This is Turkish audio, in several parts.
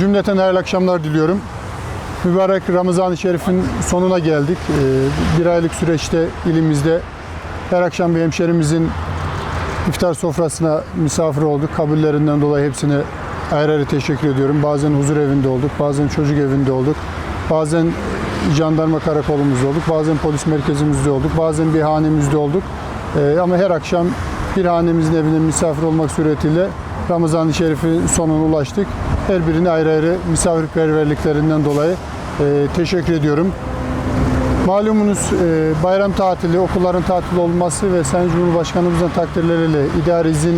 Cümleten hayırlı akşamlar diliyorum. Mübarek Ramazan-ı Şerif'in sonuna geldik. Ee, Bir aylık süreçte ilimizde her akşam bir hemşerimizin iftar sofrasına misafir olduk. Kabullerinden dolayı hepsine ayrı ayrı teşekkür ediyorum. Bazen huzur evinde olduk, bazen çocuk evinde olduk, bazen jandarma karakolumuzda olduk, bazen polis merkezimizde olduk, bazen bir hanemizde olduk. Ee, Ama her akşam bir hanemizin evine misafir olmak suretiyle Ramazan-ı Şerif'in sonuna ulaştık. Her birine ayrı ayrı misafirperverliklerinden dolayı e, teşekkür ediyorum. Malumunuz e, bayram tatili, okulların tatil olması ve Sayın Cumhurbaşkanımızın takdirleriyle idari izin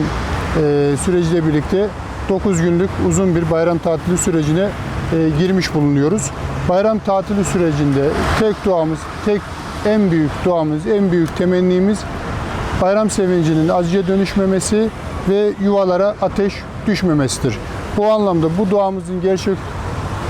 e, süreciyle birlikte 9 günlük uzun bir bayram tatili sürecine girmiş bulunuyoruz. Bayram tatili sürecinde tek duamız, tek en büyük duamız, en büyük temennimiz bayram sevincinin acıya dönüşmemesi ve yuvalara ateş düşmemesidir. Bu anlamda bu duamızın gerçek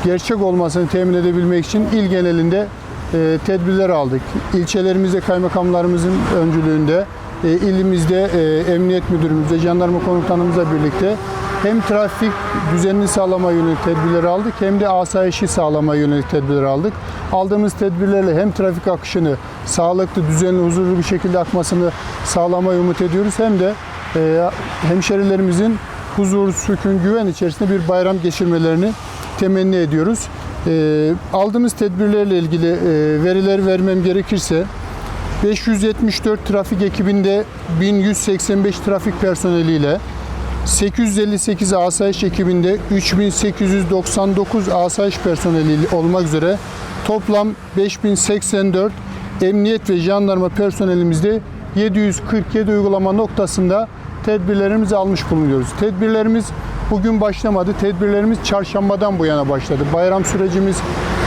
gerçek olmasını temin edebilmek için il genelinde e, tedbirler aldık. İlçelerimizde kaymakamlarımızın öncülüğünde, e, ilimizde e, emniyet müdürümüzle, jandarma komutanımızla birlikte hem trafik düzenini sağlama yönelik tedbirler aldık hem de asayişi sağlama yönelik tedbirler aldık. Aldığımız tedbirlerle hem trafik akışını sağlıklı, düzenli, huzurlu bir şekilde akmasını sağlamayı umut ediyoruz hem de e, hemşerilerimizin huzur, sükun, güven içerisinde bir bayram geçirmelerini temenni ediyoruz. E, aldığımız tedbirlerle ilgili e, verileri vermem gerekirse 574 trafik ekibinde 1185 trafik personeliyle 858 asayiş ekibinde 3899 asayiş personeli olmak üzere toplam 5084 emniyet ve jandarma personelimizde 747 uygulama noktasında tedbirlerimizi almış bulunuyoruz. Tedbirlerimiz bugün başlamadı. Tedbirlerimiz çarşambadan bu yana başladı. Bayram sürecimiz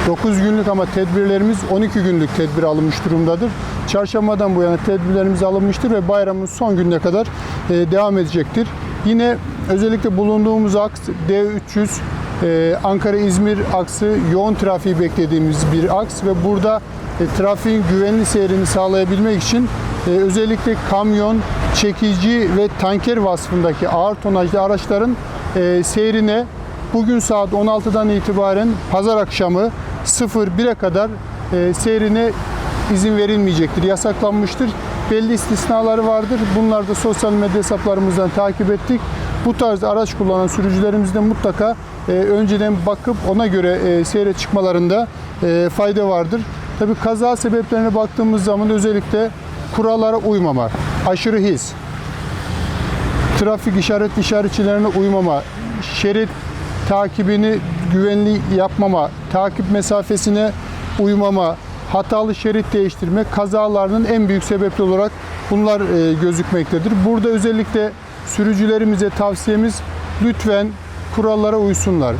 9 günlük ama tedbirlerimiz 12 günlük tedbir alınmış durumdadır. Çarşambadan bu yana tedbirlerimiz alınmıştır ve bayramın son gününe kadar e, devam edecektir. Yine özellikle bulunduğumuz aks D300 e, Ankara-İzmir aksı yoğun trafiği beklediğimiz bir aks ve burada e, trafiğin güvenli seyrini sağlayabilmek için özellikle kamyon, çekici ve tanker vasfındaki ağır tonajlı araçların seyrine bugün saat 16'dan itibaren pazar akşamı 01'e kadar seyrine izin verilmeyecektir, yasaklanmıştır. Belli istisnaları vardır. Bunları da sosyal medya hesaplarımızdan takip ettik. Bu tarz araç kullanan sürücülerimiz de mutlaka e, önceden bakıp ona göre e, seyre çıkmalarında e, fayda vardır. Tabii kaza sebeplerine baktığımız zaman özellikle kurallara uymama, aşırı hız, trafik işaret işaretçilerine uymama, şerit takibini güvenli yapmama, takip mesafesine uymama, hatalı şerit değiştirme kazalarının en büyük sebepleri olarak bunlar e, gözükmektedir. Burada özellikle sürücülerimize tavsiyemiz lütfen kurallara uysunlar.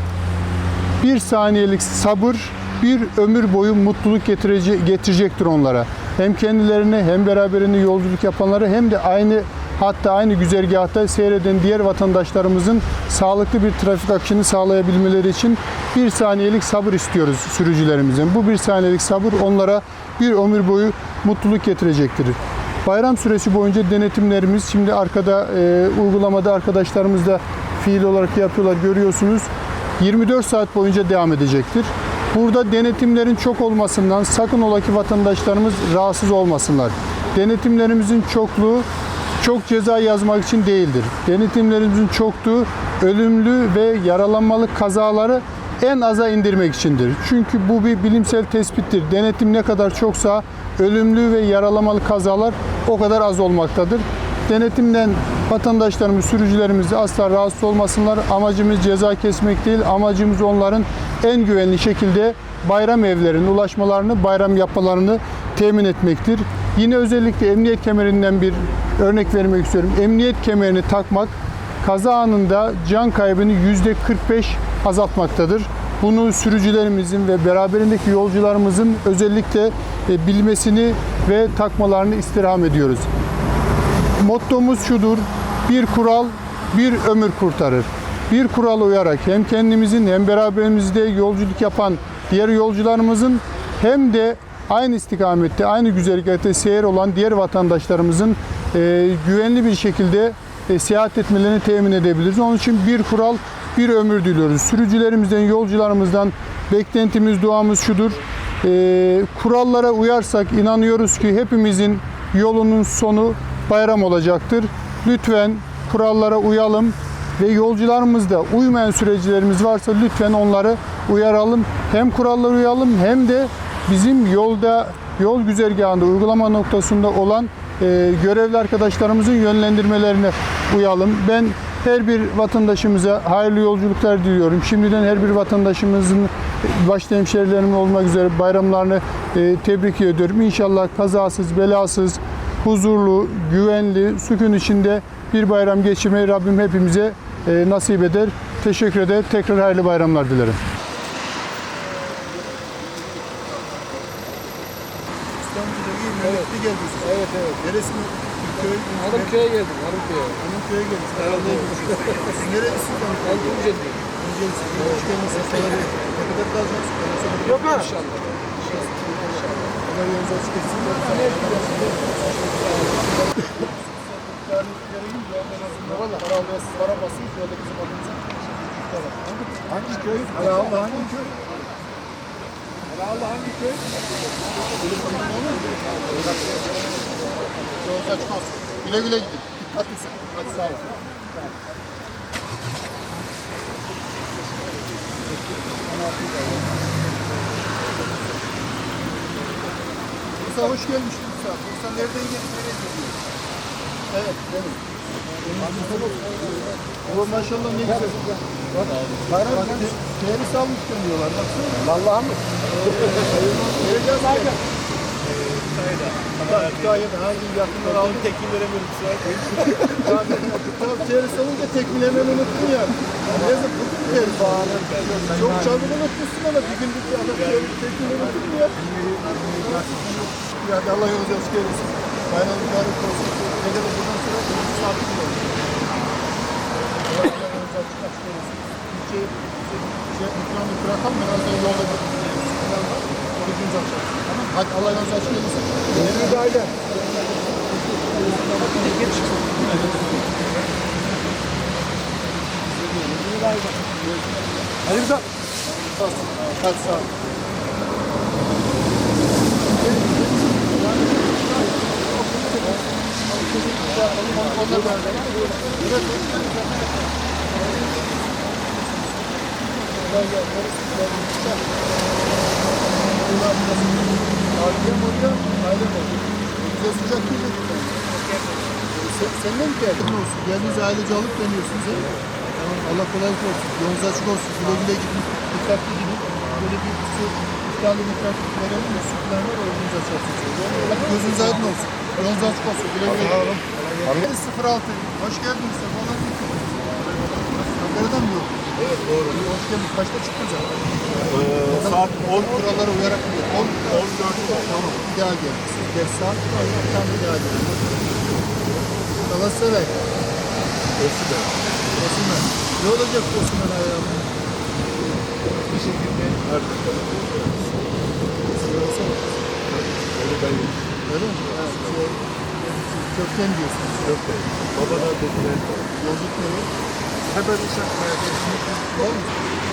Bir saniyelik sabır bir ömür boyu mutluluk getirece- getirecektir onlara. Hem kendilerine hem beraberinde yolculuk yapanlara hem de aynı hatta aynı güzergahta seyreden diğer vatandaşlarımızın sağlıklı bir trafik akışını sağlayabilmeleri için bir saniyelik sabır istiyoruz sürücülerimizden. Bu bir saniyelik sabır onlara bir ömür boyu mutluluk getirecektir. Bayram süresi boyunca denetimlerimiz şimdi arkada e, uygulamada arkadaşlarımız da fiil olarak yapıyorlar görüyorsunuz. 24 saat boyunca devam edecektir. Burada denetimlerin çok olmasından sakın ola ki vatandaşlarımız rahatsız olmasınlar. Denetimlerimizin çokluğu çok ceza yazmak için değildir. Denetimlerimizin çokluğu ölümlü ve yaralanmalı kazaları en aza indirmek içindir. Çünkü bu bir bilimsel tespittir. Denetim ne kadar çoksa ölümlü ve yaralamalı kazalar o kadar az olmaktadır. Denetimden vatandaşlarımız, sürücülerimiz asla rahatsız olmasınlar. Amacımız ceza kesmek değil, amacımız onların en güvenli şekilde bayram evlerine ulaşmalarını, bayram yapmalarını temin etmektir. Yine özellikle emniyet kemerinden bir örnek vermek istiyorum. Emniyet kemerini takmak kaza anında can kaybını yüzde 45 azaltmaktadır. Bunu sürücülerimizin ve beraberindeki yolcularımızın özellikle e, bilmesini ve takmalarını istirham ediyoruz. Mottomuz şudur. Bir kural bir ömür kurtarır. Bir kural uyarak hem kendimizin hem beraberimizde yolculuk yapan diğer yolcularımızın hem de aynı istikamette, aynı güzergahta seyir olan diğer vatandaşlarımızın e, güvenli bir şekilde e, seyahat etmelerini temin edebiliriz. Onun için bir kural, bir ömür diliyoruz. Sürücülerimizden, yolcularımızdan beklentimiz, duamız şudur. E, kurallara uyarsak inanıyoruz ki hepimizin yolunun sonu bayram olacaktır. Lütfen kurallara uyalım ve yolcularımız da uymayan sürecilerimiz varsa lütfen onları uyaralım. Hem kurallara uyalım hem de bizim yolda yol güzergahında uygulama noktasında olan e, görevli arkadaşlarımızın yönlendirmelerine uyalım. Ben her bir vatandaşımıza hayırlı yolculuklar diliyorum. Şimdiden her bir vatandaşımızın başta hemşerilerim olmak üzere bayramlarını e, tebrik ediyorum. İnşallah kazasız, belasız, huzurlu, güvenli, sükun içinde bir bayram geçirmeyi Rabbim hepimize e, nasip eder. Teşekkür ederim. Tekrar hayırlı bayramlar dilerim. İyi memlekte geldiniz. Evet evet. Neresi mi? Köy. Hanımköy'e geldim, Hanımköy'e. Hanımköy'e geldiniz. Herhalde Siz nerelisiniz? Ben Tunceli'yim. Öncelisiniz. Hoş geldiniz. Ne kadar kalacaksınız? Yok ha. İnşallah. Allah yolunuz açık etsin. Valla para almaya siz para basın. Şöyle bizim adımıza. Hangi köy? Allah hangi köy? Allah hangi köy? Yolunuz açık olsun. Güle güle gidin. Dikkatli sen. Hadi sağ olun. Musa hoş gelmiş Musa. Musa nereden geldi? Nereye gidiyor? Evet, benim. Ama maşallah ne güzel. Bak, bayram değeri salmış diyorlar. Baksana. Vallahi mı? Vereceğiz abi. Hatta Kütahya'da hangi yakınlar aldım tekil veremiyorum şu an. Tamam değeri salınca tekil hemen unuttun ya. Neyse bugün değeri Çok çabuk unutmuşsun ama bir günlük bir adam tekil unuttun ya? Ya Allah yolunuzu açık eylesin. Bayram mübarek olsun. Gece de buradan sonra bir sakin olun. Allah yolunuzu açık açık eylesin. Türkçe şey, ikramı bırakalım. Birazdan yolda bir plan var. Orucunuzu açalım. Tamam. Hadi Allah açık eylesin. Yeni bir aile. Geç. Hadi güzel. Hadi sağ ol. Ailem orada, ailem orada. Bize sıcak değil mi? Sen, senden mi geldin? olsun. Geldiğiniz ailece alıp dönüyorsunuz. He? Tamam, Allah kolaylık olsun. Yolunuz açık olsun. Güle güle gidin. Dikkatli gidin. Böyle bir su, ikramlı miktar verelim mi? Su falan var, yolunuz. Hadi gözünüz aydın olsun. Yolunuz açık olsun. Güle güle gidin. 06. Hoş geldiniz. Sefalar getirdiniz. Ankara'dan mı yok? Evet doğru. Hoş geldiniz. Kaçta çıktınız zaten? saat 10 Kurallara uyarak mı? 10, 14'te. Tamam. Bir daha gel. Geç saat. Tam bir daha gel. Galatasaray. Osman. Osman. Ne olacak Osman ayağına? Bir şekilde artık onu ben Öyle mi? Ha, şey, kökten diyorsunuz. yok Babadan var. Yazık ne? Hemen uşak Var mı?